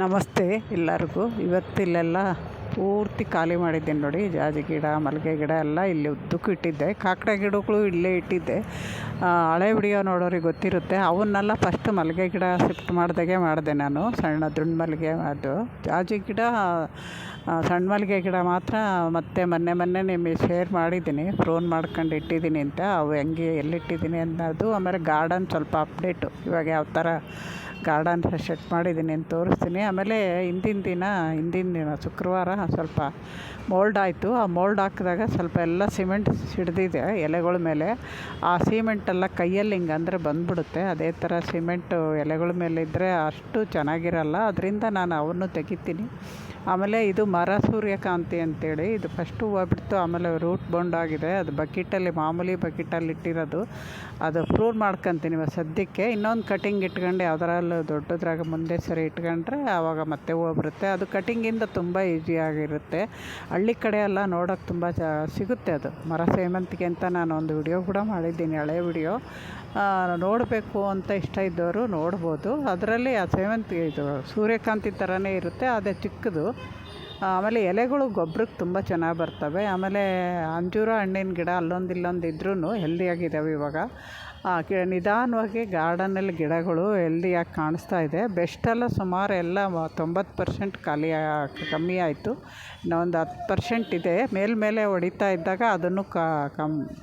ನಮಸ್ತೆ ಎಲ್ಲರಿಗೂ. ಇವತ್ತಿಲ್ಲೆಲ್ಲ ಪೂರ್ತಿ ಖಾಲಿ ಮಾಡಿದ್ದೀನಿ ನೋಡಿ, ಜಾಜಿ ಗಿಡ ಮಲ್ಲಿಗೆ ಗಿಡ ಎಲ್ಲ ಇಲ್ಲಿ ಉದ್ದಕ್ಕೆ ಇಟ್ಟಿದ್ದೆ. ಕಾಕಡ ಗಿಡಗಳು ಇಲ್ಲೇ ಇಟ್ಟಿದ್ದೆ. ಹಳೆ ವಿಡಿಯೋ ನೋಡೋರಿಗೆ ಗೊತ್ತಿರುತ್ತೆ, ಅವನ್ನೆಲ್ಲ ಫಸ್ಟ್ ಮಲ್ಲಿಗೆ ಗಿಡ ಶಿಫ್ಟ್ ಮಾಡ್ದಾಗೆ ಮಾಡಿದೆ ನಾನು, ಸಣ್ಣ ದುಂಡು ಮಲ್ಲಿಗೆ ಅದು. ಜಾಜಿ ಗಿಡ ಸಣ್ಣ ಮಲ್ಲಿಗೆ ಗಿಡ ಮಾತ್ರ ಮತ್ತೆ ಮೊನ್ನೆ ಮೊನ್ನೆ ನಿಮಗೆ ಶೇರ್ ಮಾಡಿದ್ದೀನಿ ಫ್ರೋನ್ ಮಾಡ್ಕೊಂಡು ಇಟ್ಟಿದ್ದೀನಿ ಅಂತ. ಅವು ಹೆಂಗೆ, ಎಲ್ಲಿಟ್ಟಿದ್ದೀನಿ ಅನ್ನೋದು, ಆಮೇಲೆ ಗಾರ್ಡನ್ ಸ್ವಲ್ಪ ಅಪ್ಡೇಟು ಇವಾಗ ಯಾವ ಥರ ಗಾರ್ಡನ್ ಸೆಟ್ ಮಾಡಿದ್ದೀನಿ ಅಂತ ತೋರಿಸ್ತೀನಿ. ಆಮೇಲೆ ಹಿಂದಿನ ದಿನ ಹಿಂದಿನ ದಿನ ಶುಕ್ರವಾರ ಸ್ವಲ್ಪ ಮೋಲ್ಡ್ ಆಯಿತು. ಆ ಮೋಲ್ಡ್ ಹಾಕಿದಾಗ ಸ್ವಲ್ಪ ಎಲ್ಲ ಸಿಮೆಂಟ್ ಸಿಡ್ದಿದೆ ಎಲೆಗಳ ಮೇಲೆ. ಆ ಸಿಮೆಂಟೆಲ್ಲ ಕೈಯಲ್ಲಿ ಹಿಂಗೆ ಅಂದರೆ ಬಂದ್ಬಿಡುತ್ತೆ. ಅದೇ ಥರ ಸಿಮೆಂಟು ಎಲೆಗಳ ಮೇಲೆ ಇದ್ದರೆ ಅಷ್ಟು ಚೆನ್ನಾಗಿರಲ್ಲ. ಅದರಿಂದ ನಾನು ಅವನ್ನು ತೆಗಿತೀನಿ. ಆಮೇಲೆ ಇದು ಮರ ಸೂರ್ಯಕಾಂತಿ ಅಂತೇಳಿ. ಇದು ಫಸ್ಟು ಹೂವು ಬಿಡ್ತು, ಆಮೇಲೆ ರೂಟ್ ಬೌಂಡ್ ಆಗಿದೆ. ಅದು ಬಕೆಟಲ್ಲಿ, ಮಾಮೂಲಿ ಬಕೆಟಲ್ಲಿ ಇಟ್ಟಿರೋದು. ಅದು ಪ್ರೂವ್ ಮಾಡ್ಕೊತೀನಿ ಸದ್ಯಕ್ಕೆ. ಇನ್ನೊಂದು ಕಟಿಂಗ್ ಇಟ್ಕೊಂಡು. ಯಾವ್ದಾರಲ್ಲೂ ದೊಡ್ಡದ್ರಾಗ ಮುಂದೆ ಸರಿ ಇಟ್ಕೊಂಡ್ರೆ ಆವಾಗ ಮತ್ತೆ ಹೂವು ಬರುತ್ತೆ. ಅದು ಕಟಿಂಗಿಂದ ತುಂಬ ಈಸಿಯಾಗಿರುತ್ತೆ ಹಳ್ಳಿ ಕಡೆ ಎಲ್ಲ ನೋಡೋಕೆ ತುಂಬ ಚ ಸಿಗುತ್ತೆ ಅದು. ಮರ ಸೇವಂತಿಗೆ ಅಂತ ನಾನು ಒಂದು ವಿಡಿಯೋ ಕೂಡ ಮಾಡಿದ್ದೀನಿ, ಹಳೆ ವಿಡಿಯೋ ನೋಡಬೇಕು ಅಂತ ಇಷ್ಟ ಇದ್ದವರು ನೋಡ್ಬೋದು. ಅದರಲ್ಲಿ ಆ ಸೇವಂತಿಗೆ ಇದು ಸೂರ್ಯಕಾಂತಿ ಥರನೇ ಇರುತ್ತೆ ಅದೇ ಚಿಕ್ಕದು. ಆಮೇಲೆ ಎಲೆಗಳು ಗೊಬ್ಬರಕ್ಕೆ ತುಂಬ ಚೆನ್ನಾಗಿ ಬರ್ತವೆ. ಆಮೇಲೆ ಅಂಜೂರ ಹಣ್ಣಿನ ಗಿಡ ಅಲ್ಲೊಂದು ಇಲ್ಲೊಂದು ಇದ್ರೂ ಹೆಲ್ದಿಯಾಗಿದ್ದಾವೆ ಇವಾಗ. ನಿಧಾನವಾಗಿ ಗಾರ್ಡನಲ್ಲಿ ಗಿಡಗಳು ಹೆಲ್ದಿಯಾಗಿ ಕಾಣಿಸ್ತಾ ಇದೆ. ಬೆಸ್ಟೆಲ್ಲ ಸುಮಾರು ಎಲ್ಲ ತೊಂಬತ್ತು ಪರ್ಸೆಂಟ್ ಖಾಲಿ ಕಮ್ಮಿ ಆಯಿತು. ಇನ್ನೊಂದು ಹತ್ತು ಪರ್ಸೆಂಟ್ ಇದೆ. ಮೇಲ್ಮೇಲೆ ಹೊಡಿತಾ ಇದ್ದಾಗ ಅದನ್ನು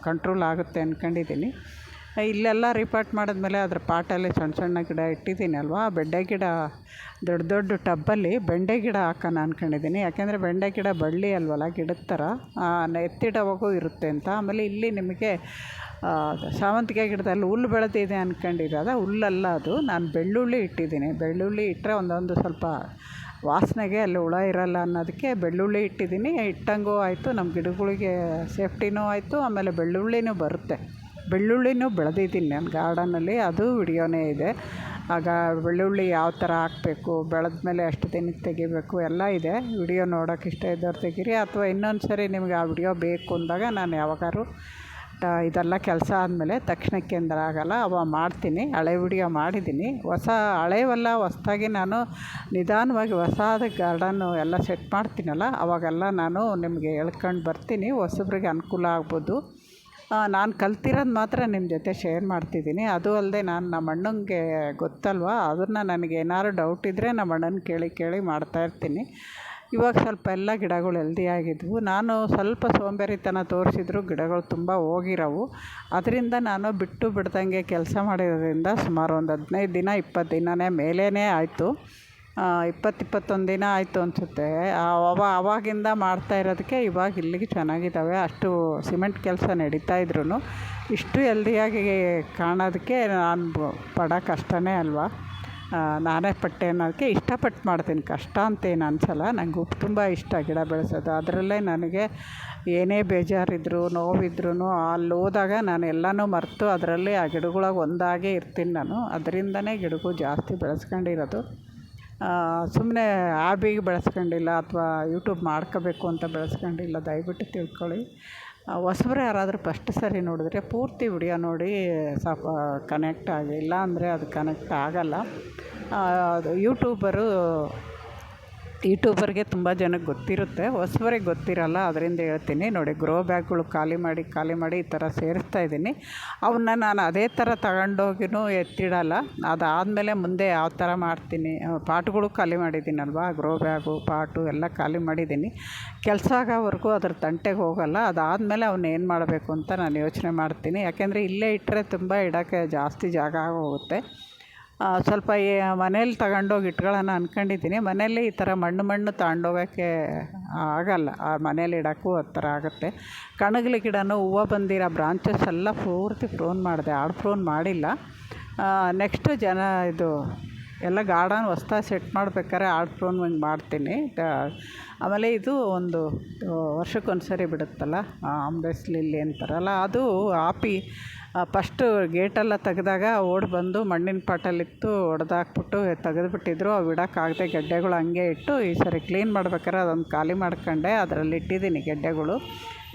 ಕಂಟ್ರೋಲ್ ಆಗುತ್ತೆ ಅಂದ್ಕೊಂಡಿದ್ದೀನಿ ಇಲ್ಲೆಲ್ಲ ರಿಪಾರ್ಟ್ ಮಾಡಿದ್ಮೇಲೆ ಅದ್ರ ಪಾಟಲ್ಲಿ ಸಣ್ಣ ಸಣ್ಣ ಗಿಡ ಇಟ್ಟಿದ್ದೀನಿ ಅಲ್ವಾ ಬೆಂಡೆ ಗಿಡ, ದೊಡ್ಡ ದೊಡ್ಡ ಟಬ್ಬಲ್ಲಿ ಬೆಂಡೆ ಗಿಡ ಹಾಕೋಣ ಅಂದ್ಕೊಂಡಿದ್ದೀನಿ ಯಾಕೆಂದರೆ ಬೆಂಡೆ ಗಿಡ ಬಳ್ಳಿ ಅಲ್ವಲ್ಲ, ಗಿಡದ ಥರ ಎತ್ತಿಡವಾಗೂ ಇರುತ್ತೆ ಅಂತ. ಆಮೇಲೆ ಇಲ್ಲಿ ನಿಮಗೆ ಸೇವಂತಿಗೆ ಗಿಡದಲ್ಲಿ ಹುಲ್ಲು ಬೆಳೆದಿದೆ ಅಂದ್ಕೊಂಡಿರೋದ ಹುಲ್ಲಲ್ಲ ಅದು. ನಾನು ಬೆಳ್ಳುಳ್ಳಿ ಇಟ್ಟಿದ್ದೀನಿ. ಬೆಳ್ಳುಳ್ಳಿ ಇಟ್ಟರೆ ಒಂದೊಂದು ಸ್ವಲ್ಪ ವಾಸನೆಗೆ ಅಲ್ಲಿ ಹುಳ ಇರಲ್ಲ ಅನ್ನೋದಕ್ಕೆ ಬೆಳ್ಳುಳ್ಳಿ ಇಟ್ಟಿದ್ದೀನಿ. ಇಟ್ಟಂಗೂ ಆಯಿತು ನಮ್ಮ ಗಿಡಗಳಿಗೆ ಸೇಫ್ಟಿನೂ ಆಯಿತು, ಆಮೇಲೆ ಬೆಳ್ಳುಳ್ಳಿನೂ ಬರುತ್ತೆ. ಬೆಳ್ಳುಳ್ಳಿನೂ ಬೆಳೆದಿದ್ದೀನಿ ನಾನು ಗಾರ್ಡನಲ್ಲಿ, ಅದು ವಿಡಿಯೋನೇ ಇದೆ. ಆಗ ಬೆಳ್ಳುಳ್ಳಿ ಯಾವ ಥರ ಹಾಕಬೇಕು, ಬೆಳೆದ ಮೇಲೆ ಎಷ್ಟು ದಿನಕ್ಕೆ ತೆಗಿಬೇಕು, ಎಲ್ಲ ಇದೆ. ವಿಡಿಯೋ ನೋಡೋಕೆ ಇಷ್ಟ ಇದ್ದವ್ರು ತೆಗೀರಿ. ಅಥವಾ ಇನ್ನೊಂದು ಸರಿ ನಿಮಗೆ ಆ ವಿಡಿಯೋ ಬೇಕು ಅಂದಾಗ ನಾನು ಯಾವಾಗಾದ್ರು ಇದೆಲ್ಲ ಕೆಲಸ ಆದಮೇಲೆ ತಕ್ಷಣಕ್ಕೆ ಅಂದ್ರೆ ಆಗೋಲ್ಲ ಅವಾಗ ಮಾಡ್ತೀನಿ, ಹಳೆ ವಿಡಿಯೋ ಮಾಡಿದ್ದೀನಿ. ಹೊಸ, ಹಳೆವೆಲ್ಲ, ಹೊಸ್ದಾಗಿ ನಾನು ನಿಧಾನವಾಗಿ ಹೊಸಾದ ಗಾರ್ಡನ್ನು ಎಲ್ಲ ಸೆಟ್ ಮಾಡ್ತೀನಲ್ಲ, ಅವಾಗೆಲ್ಲ ನಾನು ನಿಮಗೆ ಹೇಳ್ಕೊಂಡು ಬರ್ತೀನಿ. ಹೊಸಬ್ರಿಗೆ ಅನುಕೂಲ ಆಗ್ಬೋದು. ನಾನು ಕಲ್ತಿರೋದು ಮಾತ್ರ ನಿಮ್ಮ ಜೊತೆ ಶೇರ್ ಮಾಡ್ತಿದ್ದೀನಿ. ಅದು ಅಲ್ಲದೆ ನಾನು ನಮ್ಮ ಅಣ್ಣಂಗೆ ಗೊತ್ತಲ್ವ? ಅದನ್ನು ನನಗೆ ಏನಾದ್ರು ಡೌಟ್ ಇದ್ದರೆ ನಮ್ಮ ಅಣ್ಣನ ಕೇಳಿ ಕೇಳಿ ಮಾಡ್ತಾಯಿರ್ತೀನಿ ಇವಾಗ ಸ್ವಲ್ಪ ಎಲ್ಲ ಗಿಡಗಳು ಹೆಲ್ದಿ ಆಗಿದ್ವು. ನಾನು ಸ್ವಲ್ಪ ಸೋಂಬೇರಿತನ ತೋರಿಸಿದ್ರು ಗಿಡಗಳು ತುಂಬ ಹೋಗಿರೋವು. ಅದರಿಂದ ನಾನು ಬಿಟ್ಟು ಬಿಡ್ದಂಗೆ ಕೆಲಸ ಮಾಡಿರೋದ್ರಿಂದ ಸುಮಾರು ಒಂದು ಹದಿನೈದು ದಿನ ಇಪ್ಪತ್ತು ದಿನನೇ ಮೇಲೇ ಆಯಿತು. ಇಪ್ಪತ್ತು ಇಪ್ಪತ್ತೊಂದು ದಿನ ಆಯಿತು ಅನಿಸುತ್ತೆ. ಅವ, ಅವಾಗಿಂದ ಮಾಡ್ತಾ ಇರೋದಕ್ಕೆ ಇವಾಗ ಇಲ್ಲಿಗೆ ಚೆನ್ನಾಗಿದ್ದಾವೆ. ಅಷ್ಟು ಸಿಮೆಂಟ್ ಕೆಲಸ ನಡೀತಾ ಇದ್ರೂ ಇಷ್ಟು ಹೆಲ್ದಿಯಾಗಿ ಕಾಣೋದಕ್ಕೆ ನಾನು ಪಡೋ ಕಷ್ಟನೇ ಅಲ್ವಾ? ನಾನೇ ಪಟ್ಟೆ ಅನ್ನೋದಕ್ಕೆ ಇಷ್ಟಪಟ್ಟು ಮಾಡ್ತೀನಿ. ಕಷ್ಟ ಅಂತೇನು ಅನಿಸಲ್ಲ. ನನಗೂ ತುಂಬ ಇಷ್ಟ ಗಿಡ ಬೆಳೆಸೋದು. ಅದರಲ್ಲೇ ನನಗೆ ಏನೇ ಬೇಜಾರಿದ್ರು ನೋವಿದ್ರೂ ಅಲ್ಲಿ ಹೋದಾಗ ನಾನು ಎಲ್ಲನೂ ಮರೆತು ಅದರಲ್ಲಿ ಆ ಗಿಡಗಳಾಗ ಒಂದಾಗೇ ಇರ್ತೀನಿ ನಾನು. ಅದರಿಂದನೇ ಗಿಡಗಳು ಜಾಸ್ತಿ ಬೆಳೆಸ್ಕೊಂಡಿರೋದು. ಸುಮ್ಮನೆ ಆಬಿಗೆ ಬೆಳೆಸ್ಕೊಂಡಿಲ್ಲ ಅಥವಾ ಯೂಟ್ಯೂಬ್ ಮಾಡ್ಕೋಬೇಕು ಅಂತ ಬೆಳೆಸ್ಕೊಂಡಿಲ್ಲ, ದಯವಿಟ್ಟು ತಿಳ್ಕೊಳ್ಳಿ. ಹೊಸಬ್ರು ಯಾರಾದರೂ ಫಸ್ಟ್ ಸರಿ ನೋಡಿದ್ರೆ ಪೂರ್ತಿ ವಿಡಿಯೋ ನೋಡಿ ಸ್ವಲ್ಪ ಕನೆಕ್ಟ್ ಆಗಿ ಇಲ್ಲ ಅಂದರೆ ಅದು ಕನೆಕ್ಟ್ ಆಗಲ್ಲ. ಅದು ಯೂಟ್ಯೂಬರು ಯೂಟ್ಯೂಬರ್ಗೆ ತುಂಬ ಜನಕ್ಕೆ ಗೊತ್ತಿರುತ್ತೆ. ಹೊಸಬರಿಗೆ ಗೊತ್ತಿರಲ್ಲ ಅದರಿಂದ ಹೇಳ್ತೀನಿ. ನೋಡಿ ಗ್ರೋ ಬ್ಯಾಗ್ಗಳು ಖಾಲಿ ಮಾಡಿ ಖಾಲಿ ಮಾಡಿ ಈ ಥರ ಸೇರಿಸ್ತಾ ಇದ್ದೀನಿ. ಅವನ್ನ ನಾನು ಅದೇ ಥರ ತಗೊಂಡೋಗಿನೂ ಎತ್ತಿಡಲ್ಲ. ಅದಾದಮೇಲೆ ಮುಂದೆ ಯಾವ ಥರ ಮಾಡ್ತೀನಿ ಪಾಟ್ಗಳು ಖಾಲಿ ಮಾಡಿದ್ದೀನಲ್ವಾ? ಗ್ರೋ ಬ್ಯಾಗು ಪಾಟು ಎಲ್ಲ ಖಾಲಿ ಮಾಡಿದ್ದೀನಿ. ಕೆಲಸ ಆಗೋವರೆಗೂ ಅದ್ರ ತಂಟೆಗೆ ಹೋಗಲ್ಲ. ಅದಾದಮೇಲೆ ಅವನ್ನ ಏನು ಮಾಡಬೇಕು ಅಂತ ನಾನು ಯೋಚನೆ ಮಾಡ್ತೀನಿ. ಯಾಕೆಂದರೆ ಇಲ್ಲೇ ಇಟ್ಟರೆ ತುಂಬ ಇಡೋಕ್ಕೆ ಜಾಸ್ತಿ ಜಾಗ ಹೋಗುತ್ತೆ ಆ, ಸ್ವಲ್ಪ ಏ ಮನೇಲಿ ತಗೊಂಡೋಗಿ ಇಟ್ಕೊಳ್ಳೋಣ ಅಂದ್ಕೊಂಡಿದ್ದೀನಿ ಮನೇಲಿ ಈ ಥರ ಮಣ್ಣು ಮಣ್ಣು ತಗೊಂಡೋಗೋಕ್ಕೆ ಆಗಲ್ಲ. ಆ ಮನೇಲಿ ಇಡೋಕ್ಕೂ ಆ ಥರ ಆಗುತ್ತೆ. ಕಣಗಿಲೆ ಗಿಡನೂ ಹೂವು ಬಂದಿರೋ ಬ್ರಾಂಚಸ್ ಎಲ್ಲ ಪೂರ್ತಿ ಫ್ರೋನ್ ಮಾಡಿದೆ. ಆಡ್ ಫ್ರೋನ್ ಮಾಡಿಲ್ಲ. ನೆಕ್ಸ್ಟು ಜನ ಇದು ಎಲ್ಲ ಗಾರ್ಡನ್ ಹೊಸ್ದಾಗಿ ಸೆಟ್ ಮಾಡ್ಬೇಕಾದ್ರೆ ಆಡ್ ಫ್ರೋನ್ ಹಿಂಗೆ ಮಾಡ್ತೀನಿ. ಆಮೇಲೆ ಇದು ಒಂದು ವರ್ಷಕ್ಕೊಂದು ಸರಿ ಬಿಡುತ್ತಲ್ಲ ಆಂಬೆಸ್ಲಿಲ್ಲಿ ಅಂತಾರಲ್ಲ, ಅದು ಆಪಿ ಫಸ್ಟು ಗೇಟೆಲ್ಲ ತೆಗೆದಾಗ ಓಡಿ ಬಂದು ಮಣ್ಣಿನ ಪಾಟಲ್ಲಿತ್ತು ಹೊಡೆದಾಕ್ಬಿಟ್ಟು ತೆಗೆದ್ಬಿಟ್ಟಿದ್ರು. ಅವು ಇಡೋಕ್ಕಾಗದೆ ಗೆಡ್ಡೆಗಳು ಹಂಗೆ ಇಟ್ಟು ಈ ಸರಿ ಕ್ಲೀನ್ ಮಾಡ್ಬೇಕಾದ್ರೆ ಅದೊಂದು ಖಾಲಿ ಮಾಡ್ಕೊಂಡೆ, ಅದರಲ್ಲಿ ಇಟ್ಟಿದ್ದೀನಿ ಗೆಡ್ಡೆಗಳು.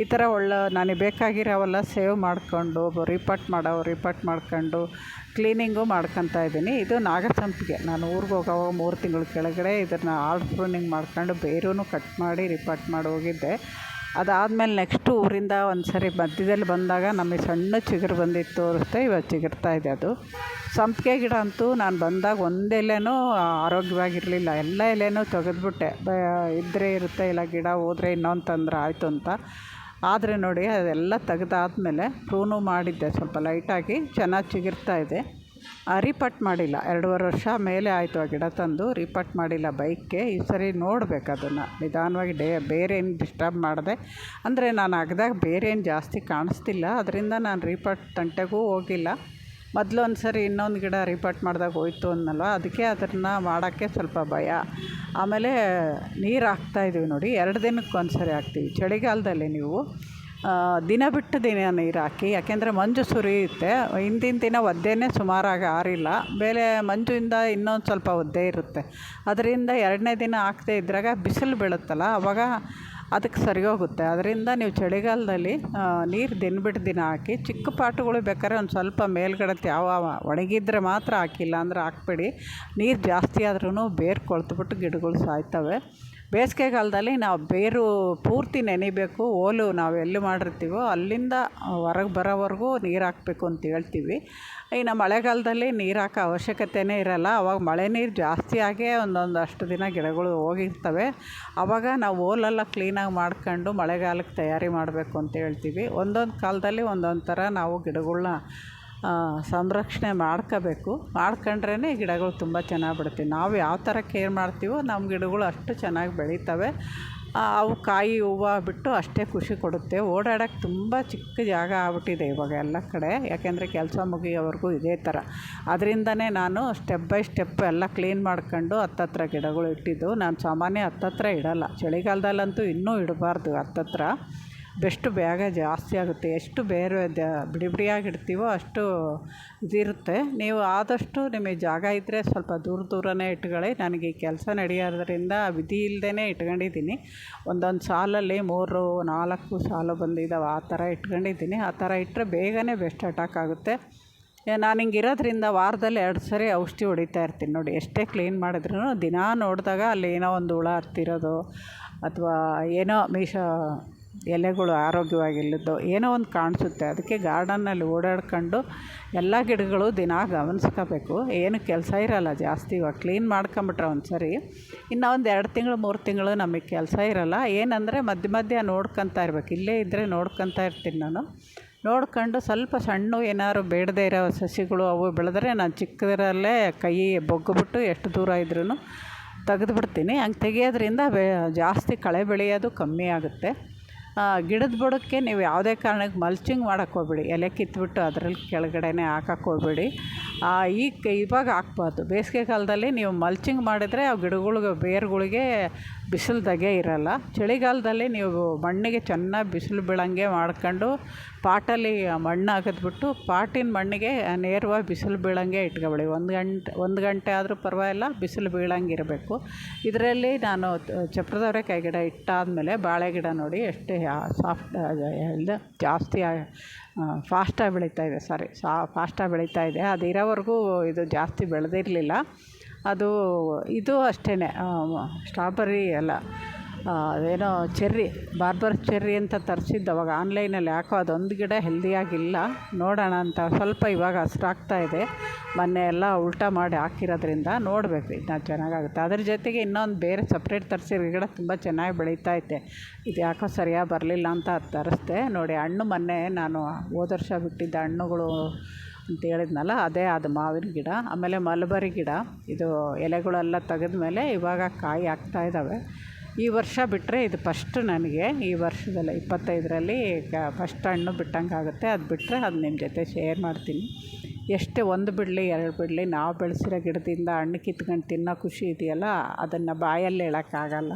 ಈ ಥರ ಒಳ್ಳೆ ನನಗೆ ಬೇಕಾಗಿರೋವೆಲ್ಲ ಸೇವ್ ಮಾಡಿಕೊಂಡು ರಿಪೋರ್ಟ್ ಮಾಡೋ ರಿಪೋರ್ಟ್ ಮಾಡ್ಕೊಂಡು ಕ್ಲೀನಿಂಗು ಮಾಡ್ಕೊತಾ ಇದ್ದೀನಿ. ಇದು ನಾಗಸಂಪಿಗೆ. ನಾನು ಊರಿಗೆ ಹೋಗೋವಾಗ ಮೂರು ತಿಂಗಳ ಕೆಳಗಡೆ ಇದನ್ನು ಆಲ್ ಪ್ರೂನಿಂಗ್ ಮಾಡ್ಕೊಂಡು ಬೇರೂ ಕಟ್ ಮಾಡಿ ರಿಪೋರ್ಟ್ ಮಾಡಿ ಹೋಗಿದ್ದೆ. ಅದಾದಮೇಲೆ ನೆಕ್ಸ್ಟು ಊರಿಂದ ಒಂದು ಸರಿ ಮಧ್ಯದಲ್ಲಿ ಬಂದಾಗ ನಮಗೆ ಸಣ್ಣ ಚಿಗುರು ಬಂದಿತ್ತು ತೋರಿಸ್ದೆ ಇವಾಗ ಚಿಗುರ್ತಾ ಇದೆ ಅದು. ಸಂಪಿಗೆ ಗಿಡ ಅಂತೂ ನಾನು ಬಂದಾಗ ಒಂದು ಎಲೆನೂ ಆರೋಗ್ಯವಾಗಿರಲಿಲ್ಲ. ಎಲ್ಲ ಎಲೆನೂ ತೆಗೆದ್ಬಿಟ್ಟೆ. ಬ ಇದ್ದರೆ ಇರುತ್ತೆ, ಇಲ್ಲ ಗಿಡ ಹೋದರೆ ಇನ್ನೊಂದು ತಂದ್ರೆ ಆಯಿತು ಅಂತ. ಆದರೆ ನೋಡಿ, ಅದೆಲ್ಲ ತೆಗೆದಾದ್ಮೇಲೆ ಪ್ರೂನು ಮಾಡಿದ್ದೆ. ಸ್ವಲ್ಪ ಲೈಟಾಗಿ ಚೆನ್ನಾಗಿ ಚಿಗುರ್ತಾ ಇದೆ. ರೀಪಟ್ ಮಾಡಿಲ್ಲ. ಎರಡೂವರೆ ವರ್ಷ ಮೇಲೆ ಆಯಿತು ಆ ಗಿಡ ತಂದು, ರೀಪಟ್ ಮಾಡಿಲ್ಲ ಬೈಕ್ಗೆ. ಈ ಸರಿ ನೋಡ್ಬೇಕು ಅದನ್ನು. ನಿಧಾನವಾಗಿ ಡೇ, ಬೇರೆ ಏನು ಡಿಸ್ಟರ್ಬ್ ಮಾಡಿದೆ. ಅಂದರೆ ನಾನು ಅಗ್ದಾಗ ಬೇರೆ ಏನು ಜಾಸ್ತಿ ಕಾಣಿಸ್ತಿಲ್ಲ. ಅದರಿಂದ ನಾನು ರೀಪಟ್ ತಂಟೆಗೂ ಹೋಗಿಲ್ಲ. ಮೊದಲು ಒಂದು ಸರಿ ಇನ್ನೊಂದು ಗಿಡ ರಿಪೋರ್ಟ್ ಮಾಡಿದಾಗ ಹೋಯ್ತು ಅಂದನಲ್ವ? ಅದಕ್ಕೆ ಅದನ್ನು ಮಾಡೋಕ್ಕೆ ಸ್ವಲ್ಪ ಭಯ. ಆಮೇಲೆ ನೀರು ಹಾಕ್ತಾಯಿದ್ದೀವಿ ನೋಡಿ. ಎರಡು ದಿನಕ್ಕೆ ಒಂದು ಸರಿ ಹಾಕ್ತೀವಿ. ಚಳಿಗಾಲದಲ್ಲಿ ನೀವು. ದಿನ ಬಿಟ್ಟು ದಿನ ನೀರು ಹಾಕಿ ಯಾಕೆಂದರೆ ಮಂಜು ಸುರಿಯುತ್ತೆ ಹಿಂದಿನ ದಿನ ಒದ್ದೆನೇ ಸುಮಾರಾಗಿ ಆರಿಲ್ಲ. ಬೇರೆ ಮಂಜಿಂದ ಇನ್ನೊಂದು ಸ್ವಲ್ಪ ಒದ್ದೆ ಇರುತ್ತೆ. ಅದರಿಂದ ಎರಡನೇ ದಿನ ಹಾಕದೇ ಇದ್ರಾಗ ಬಿಸಿಲು ಬೀಳುತ್ತಲ್ಲ ಆವಾಗ ಅದಕ್ಕೆ ಸರಿ ಹೋಗುತ್ತೆ. ಅದರಿಂದ ನೀವು ಚಳಿಗಾಲದಲ್ಲಿ ನೀರು ದಿನ ಬಿಟ್ಟು ದಿನ ಹಾಕಿ. ಚಿಕ್ಕ ಪಾಟುಗಳು ಬೇಕಾದ್ರೆ ಒಂದು ಸ್ವಲ್ಪ ಮೇಲ್ಗಡೆ ಯಾವ ಒಣಗಿದ್ರೆ ಮಾತ್ರ ಹಾಕಿಲ್ಲ ಅಂದ್ರೆ ಹಾಕ್ಬೇಡಿ. ನೀರು ಜಾಸ್ತಿ ಆದ್ರೂ ಬೇರು ಕೊಳ್ತುಬಿಟ್ಟು ಗಿಡಗಳು ಸಾಯ್ತವೆ. ಬೇಸಿಗೆಗಾಲದಲ್ಲಿ ನಾವು ಬೇರು ಪೂರ್ತಿ ನೆನಿಬೇಕು, ಓಲು ನಾವು ಎಲ್ಲಿ ಮಾಡಿರ್ತೀವೋ ಅಲ್ಲಿಂದ ಹೊರಗೆ ಬರೋವರೆಗೂ ನೀರು ಹಾಕಬೇಕು ಅಂತ ಹೇಳ್ತೀವಿ. ಇನ್ನು ಮಳೆಗಾಲದಲ್ಲಿ ನೀರು ಹಾಕೋ ಅವಶ್ಯಕತೆಯೇ ಇರೋಲ್ಲ. ಅವಾಗ ಮಳೆ ನೀರು ಜಾಸ್ತಿಯಾಗೇ ಒಂದೊಂದಷ್ಟು ದಿನ ಗಿಡಗಳು ಹೋಗಿರ್ತವೆ. ಆವಾಗ ನಾವು ಓಲೆಲ್ಲ ಕ್ಲೀನಾಗಿ ಮಾಡ್ಕೊಂಡು ಮಳೆಗಾಲಕ್ಕೆ ತಯಾರಿ ಮಾಡಬೇಕು ಅಂತ ಹೇಳ್ತೀವಿ. ಒಂದೊಂದು ಕಾಲದಲ್ಲಿ ಒಂದೊಂದು ಥರ ನಾವು ಗಿಡಗಳ್ನ ಸಂರಕ್ಷಣೆ ಮಾಡ್ಕೋಬೇಕು. ಮಾಡ್ಕೊಂಡ್ರೇ ಗಿಡಗಳು ತುಂಬ ಚೆನ್ನಾಗಿ ಬಿಡುತ್ತೆ. ನಾವು ಯಾವ ಥರ ಕೇರ್ ಮಾಡ್ತೀವೋ ನಮ್ಮ ಗಿಡಗಳು ಅಷ್ಟು ಚೆನ್ನಾಗಿ ಬೆಳೀತವೆ. ಅವು ಕಾಯಿ ಹೂವು ಬಿಟ್ಟು ಅಷ್ಟೇ ಖುಷಿ ಕೊಡುತ್ತೆ. ಓಡಾಡೋಕ್ಕೆ ತುಂಬ ಚಿಕ್ಕ ಜಾಗ ಆಗ್ಬಿಟ್ಟಿದೆ ಇವಾಗ ಎಲ್ಲ ಕಡೆ. ಯಾಕೆಂದರೆ ಕೆಲಸ ಮುಗಿಯೋವರೆಗೂ ಇದೇ ಥರ. ಅದರಿಂದನೇ ನಾನು ಸ್ಟೆಪ್ ಬೈ ಸ್ಟೆಪ್ ಎಲ್ಲ ಕ್ಲೀನ್ ಮಾಡ್ಕೊಂಡು ಹತ್ತತ್ರ ಗಿಡಗಳು ಇಟ್ಟಿದ್ದು. ನಾನು ಸಾಮಾನ್ಯ ಹತ್ತತ್ರ ಇಡೋಲ್ಲ. ಚಳಿಗಾಲದಲ್ಲಂತೂ ಇನ್ನೂ ಇಡಬಾರ್ದು ಹತ್ತತ್ರ. ಬೆಸ್ಟ್ ಬೇಗ ಜಾಸ್ತಿ ಆಗುತ್ತೆ. ಎಷ್ಟು ಬೇರೆ ದ ಬಿಡಿ ಬಿಡಿಯಾಗಿ ಇಡ್ತೀವೋ ಅಷ್ಟು ಇದಿರುತ್ತೆ. ನೀವು ಆದಷ್ಟು ನಿಮಗೆ ಜಾಗ ಇದ್ದರೆ ಸ್ವಲ್ಪ ದೂರ ದೂರನೇ ಇಟ್ಕೊಳ್ಳಿ. ನನಗೆ ಈ ಕೆಲಸ ನಡೆಯೋದ್ರಿಂದ ವಿಧಿ ಇಲ್ಲದೇ ಇಟ್ಕೊಂಡಿದ್ದೀನಿ. ಒಂದೊಂದು ಸಾಲಲ್ಲಿ ಮೂರು, ನಾಲ್ಕು ಸಾಲು ಬಂದಿದ್ದಾವೆ ಆ ಥರ ಇಟ್ಕೊಂಡಿದ್ದೀನಿ. ಆ ಥರ ಇಟ್ಟರೆ ಬೇಗನೆ ಬೆಸ್ಟ್ ಅಟ್ಯಾಕ್ ಆಗುತ್ತೆ. ನಾನು ಹಿಂಗೆ ಇರೋದ್ರಿಂದ ವಾರದಲ್ಲಿ ಎರಡು ಸರಿ ಔಷಧಿ ಹೊಡಿತಾ ಇರ್ತೀನಿ ನೋಡಿ. ಎಷ್ಟೇ ಕ್ಲೀನ್ ಮಾಡಿದ್ರೂ ದಿನಾ ನೋಡಿದಾಗ ಅಲ್ಲಿ ಏನೋ ಒಂದು ಹುಳ ಹತ್ತಿರೋದು ಅಥವಾ ಏನೋ ಮೀಶ ಎಲೆಗಳು ಆರೋಗ್ಯವಾಗಿಲ್ಲದ್ದು ಏನೋ ಒಂದು ಕಾಣಿಸುತ್ತೆ. ಅದಕ್ಕೆ ಗಾರ್ಡನ್ನಲ್ಲಿ ಓಡಾಡ್ಕೊಂಡು ಎಲ್ಲ ಗಿಡಗಳು ದಿನಾ ಗಮನಿಸ್ಕೋಬೇಕು. ಏನು ಕೆಲಸ ಇರೋಲ್ಲ ಜಾಸ್ತಿ ಇವಾಗ. ಕ್ಲೀನ್ ಮಾಡ್ಕೊಂಬಿಟ್ರೆ ಒಂದು ಸರಿ ಇನ್ನು ಒಂದು ಎರಡು ತಿಂಗಳು, ಮೂರು ತಿಂಗಳು ನಮಗೆ ಕೆಲಸ ಇರೋಲ್ಲ. ಏನಂದರೆ ಮಧ್ಯ ಮಧ್ಯ ನೋಡ್ಕೊತಾ ಇರ್ಬೇಕು. ಇಲ್ಲೇ ಇದ್ದರೆ ನೋಡ್ಕೊತಾ ಇರ್ತೀನಿ ನಾನು. ನೋಡ್ಕೊಂಡು ಸ್ವಲ್ಪ ಸಣ್ಣ ಏನಾದ್ರು ಬೇಡದೇ ಇರೋ ಸಸಿಗಳು ಅವು ಬೆಳೆದ್ರೆ ನಾನು ಚಿಕ್ಕದರಲ್ಲೇ ಕೈ ಬೊಗ್ಗುಬಿಟ್ಟು ಎಷ್ಟು ದೂರ ಇದ್ರೂ ತೆಗೆದುಬಿಡ್ತೀನಿ. ಹಂಗೆ ತೆಗೆಯೋದ್ರಿಂದ ಬೆ ಜಾಸ್ತಿ ಕಳೆ ಬೆಳೆಯೋದು ಕಮ್ಮಿ ಆಗುತ್ತೆ. ಗಿಡದ ಬುಡಕ್ಕೆ ನೀವು ಯಾವುದೇ ಕಾರಣಕ್ಕೆ ಮಲ್ಚಿಂಗ್ ಮಾಡೋಕ್ಕೆ ಹೋಗ್ಬೇಡಿ. ಎಲೆ ಕಿತ್ಬಿಟ್ಟು ಅದ್ರಲ್ಲಿ ಕೆಳಗಡೆನೇ ಹಾಕಕ್ಕೆ ಹೋಗ್ಬೇಡಿ. ಈಗ ಇವಾಗ ಹಾಕ್ಬಾರ್ದು. ಬೇಸಿಗೆ ಕಾಲದಲ್ಲಿ ನೀವು ಮಲ್ಚಿಂಗ್ ಮಾಡಿದರೆ ಆ ಗಿಡಗಳ್ಗೆ, ಬೇರುಗಳಿಗೆ ಬಿಸಿಲು ಇರಲ್ಲ. ಇರೋಲ್ಲ ಚಳಿಗಾಲದಲ್ಲಿ ನೀವು ಮಣ್ಣಿಗೆ ಚೆನ್ನಾಗಿ ಬಿಸಿಲು ಬೀಳಂಗೆ ಮಾಡ್ಕೊಂಡು ಪಾಟಲ್ಲಿ ಮಣ್ಣು ಹಾಕಿದ್ಬಿಟ್ಟು ಪಾಟಿನ ಮಣ್ಣಿಗೆ ನೇರವಾಗಿ ಬಿಸಿಲು ಬೀಳಂಗೆ ಇಟ್ಕೊಬೇಡಿ. ಒಂದು ಗಂಟೆ ಒಂದು ಗಂಟೆ ಆದರೂ ಪರವಾಗಿಲ್ಲ, ಬಿಸಿಲು ಬೀಳಂಗೆ ಇರಬೇಕು. ಇದರಲ್ಲಿ ನಾನು ಚಪ್ರದವರೆಕಾಯಿ ಗಿಡ ಇಟ್ಟಾದಮೇಲೆ ಬಾಳೆ ಗಿಡ ನೋಡಿ ಎಷ್ಟು ಸಾಫ್ಟ್ ಇದು ಜಾಸ್ತಿ ಫಾಸ್ಟಾಗಿ ಬೆಳೀತಾ ಇದೆ. ಸಾರಿ, ಸಾ, ಫಾಸ್ಟಾಗಿ ಬೆಳೀತಾ ಇದೆ. ಅದು ಇರೋವರೆಗೂ ಇದು ಜಾಸ್ತಿ ಬೆಳೆದಿರಲಿಲ್ಲ. ಅದು ಇದು ಅಷ್ಟೇ ಸ್ಟ್ರಾಬೆರಿ ಅಲ್ಲ ಅದೇನೋ ಚೆರ್ರಿ, ಬಾರ್ಬರ್ ಚೆರ್ರಿ ಅಂತ ತರಿಸಿದ್ದು ಅವಾಗ ಆನ್ಲೈನಲ್ಲಿ ಯಾಕೋ ಅದೊಂದು ಗಿಡ ಹೆಲ್ದಿಯಾಗಿಲ್ಲ, ನೋಡೋಣ ಅಂತ ಸ್ವಲ್ಪ ಇವಾಗ ಹಸ್ರಾಗ್ತಾ ಇದೆ, ಮೊನ್ನೆ ಎಲ್ಲ ಉಲ್ಟಾ ಮಾಡಿ ಹಾಕಿರೋದ್ರಿಂದ ನೋಡಬೇಕು ಇದನ್ನ ಚೆನ್ನಾಗಾಗುತ್ತೆ. ಅದ್ರ ಜೊತೆಗೆ ಇನ್ನೊಂದು ಬೇರೆ ಸಪ್ರೇಟ್ ತರಿಸಿರೋ ಗಿಡ ತುಂಬ ಚೆನ್ನಾಗಿ ಬೆಳೀತೈತೆ ಇದು ಯಾಕೋ ಸರಿಯಾಗಿ ಬರಲಿಲ್ಲ ಅಂತ ಅದು ತರಿಸ್ದೆ, ನೋಡಿ ಹಣ್ಣು ಮೊನ್ನೆ ನಾನು ಹೋದ ವರ್ಷ ಬಿಟ್ಟಿದ್ದ ಹಣ್ಣುಗಳು ಅಂತ ಹೇಳಿದ್ನಲ್ಲ, ಅದೇ ಅದು ಮಾವಿನ ಗಿಡ, ಆಮೇಲೆ ಮಲ್ಬರಿ ಗಿಡ. ಇದು ಎಲೆಗಳೆಲ್ಲ ತೆಗೆದ ಮೇಲೆ ಇವಾಗ ಕಾಯಿ ಆಗ್ತಾ ಇದ್ದಾವೆ. ಈ ವರ್ಷ ಬಿಟ್ಟರೆ ಇದು ಫಸ್ಟ್ ನನಗೆ, ಈ ವರ್ಷದಲ್ಲಿ ಇಪ್ಪತ್ತೈದರಲ್ಲಿ ಫಸ್ಟ್ ಹಣ್ಣು ಬಿಟ್ಟಂಗೆ ಆಗುತ್ತೆ ಅದು ಬಿಟ್ಟರೆ ಅದು ನಿಮ್ಮ ಜೊತೆ ಶೇರ್ ಮಾಡ್ತೀನಿ. ಎಷ್ಟೇ ಒಂದು ಬಿಡಲಿ, ಎರಡು ಬಿಡಲಿ, ನಾವು ಬೆಳೆಸಿರೋ ಗಿಡದಿಂದ ಹಣ್ಣು ಕಿತ್ಕೊಂಡು ತಿನ್ನೋ ಖುಷಿ ಇದೆಯಲ್ಲ, ಅದನ್ನು ಬಾಯಲ್ಲಿ ಹೇಳೋಕ್ಕಾಗಲ್ಲ.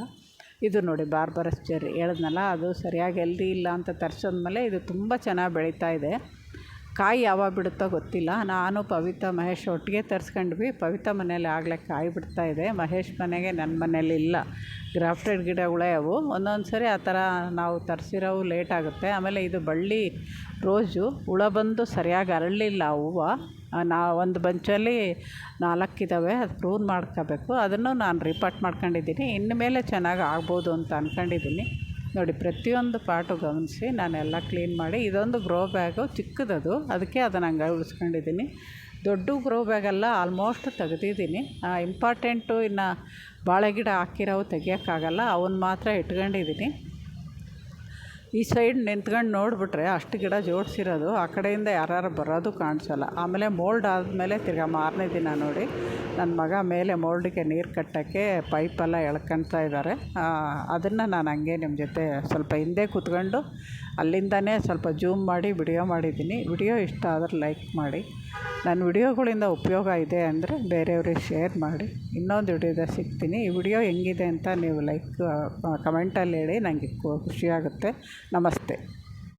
ಇದು ನೋಡಿ ಬಾರ್ಬರಸ್ ಚೆರ್ರಿ ಹೇಳಿದ್ನಲ್ಲ, ಅದು ಸರಿಯಾಗಿ ಹೆಲ್ದಿ ಇಲ್ಲ ಅಂತ ತರ್ಸಿದ್ಮೇಲೆ ಇದು ತುಂಬ ಚೆನ್ನಾಗಿ ಬೆಳೀತಾ ಇದೆ. ಕಾಯಿ ಯಾವಾಗ ಬಿಡುತ್ತೋ ಗೊತ್ತಿಲ್ಲ. ನಾನು ಪವಿತ್ರ ಮಹೇಶ್ ಒಟ್ಟಿಗೆ ತರಿಸ್ಕೊಂಡ್ವಿ. ಪವಿತ್ರ ಮನೇಲಿ ಆಗಲೇ ಕಾಯಿ ಬಿಡ್ತಾಯಿದೆ ಮಹೇಶ್ ಮನೆಗೆ ನನ್ನ ಮನೇಲಿ ಇಲ್ಲ. ಗ್ರಾಫ್ಟೆಡ್ ಗಿಡಗಳೇ ಅವು ಒಂದೊಂದು ಸರಿ ಆ ಥರ ನಾವು ತರಿಸಿರೋವು ಲೇಟ್ ಆಗುತ್ತೆ. ಆಮೇಲೆ ಇದು ಬಳ್ಳಿ ರೋಜು. ಹುಳ ಬಂದು ಸರಿಯಾಗಿ ಅರಳಲಿಲ್ಲ ಹೂವು. ನಾ ಒಂದು ಬಂಚಲ್ಲಿ ನಾಲ್ಕಿದ್ದಾವೆ ಅದು ಪ್ರೂನ್ ಮಾಡ್ಕೋಬೇಕು. ಅದನ್ನು ನಾನು ರಿಪೋರ್ಟ್ ಮಾಡ್ಕೊಂಡಿದ್ದೀನಿ. ಇನ್ನು ಮೇಲೆ ಚೆನ್ನಾಗಿ ಆಗ್ಬೋದು ಅಂತ ಅಂದ್ಕೊಂಡಿದ್ದೀನಿ ನೋಡಿ, ಪ್ರತಿಯೊಂದು ಪಾಟು ಗಮನಿಸಿ, ನಾನೆಲ್ಲ ಕ್ಲೀನ್ ಮಾಡಿ, ಇದೊಂದು ಗ್ರೋ ಬ್ಯಾಗು ಚಿಕ್ಕದದು, ಅದಕ್ಕೆ ಅದನ್ನು ಹಂಗೆ ಉಳಿಸ್ಕೊಂಡಿದ್ದೀನಿ. ದೊಡ್ಡ ಗ್ರೋ ಬ್ಯಾಗೆಲ್ಲ ಆಲ್ಮೋಸ್ಟ್ ತೆಗೆದಿದ್ದೀನಿ. ಇಂಪಾರ್ಟೆಂಟು ಇನ್ನು ಬಾಳೆ ಗಿಡ ಹಾಕಿರೋವು ತೆಗಿಯೋಕ್ಕಾಗಲ್ಲ ಅವನ್ನ ಮಾತ್ರ ಇಟ್ಕೊಂಡಿದ್ದೀನಿ. ಈ ಸೈಡ್ ನಿಂತ್ಕೊಂಡು ನೋಡಿಬಿಟ್ರೆ ಅಷ್ಟು ಗಿಡ ಜೋಡಿಸಿರೋದು. ಆ ಕಡೆಯಿಂದ ಯಾರು ಬರೋದು ಕಾಣಿಸಲ್ಲ. ಆಮೇಲೆ ಮೋಲ್ಡ್ ಆದಮೇಲೆ ತಿರ್ಗಾ ಮಾರನೇ ದಿನ ನೋಡಿ ನನ್ನ ಮಗ ಮೇಲೆ ಮೋಲ್ಡಿಗೆ ನೀರು ಕಟ್ಟೋಕ್ಕೆ ಪೈಪೆಲ್ಲ ಎಳ್ಕೊಳ್ತಾ ಇದ್ದಾರೆ ಅದನ್ನು ನಾನು ಹಂಗೆ ನಿಮ್ಮ ಜೊತೆ ಸ್ವಲ್ಪ ಹಿಂದೆ ಕೂತ್ಕೊಂಡು ಅಲ್ಲಿಂದನೇ ಸ್ವಲ್ಪ ಜೂಮ್ ಮಾಡಿ ವಿಡಿಯೋ ಮಾಡಿದ್ದೀನಿ. ವಿಡಿಯೋ ಇಷ್ಟ ಆದರೆ ಲೈಕ್ ಮಾಡಿ. ನನ್ನ ವಿಡಿಯೋಗಳಿಂದ ಉಪಯೋಗ ಇದೆ ಅಂದರೆ ಬೇರೆಯವ್ರಿಗೆ ಶೇರ್ ಮಾಡಿ, ಇನ್ನೊಂದು ವಿಡಿಯೋದ ಸಿಗ್ತೀನಿ. ಈ ವಿಡಿಯೋ ಹೆಂಗಿದೆ ಅಂತ ನೀವು ಲೈಕ್ ಕಮೆಂಟಲ್ಲಿ ಹೇಳಿ. ನನಗೆ ಖುಷಿಯಾಗುತ್ತೆ ನಮಸ್ತೆ.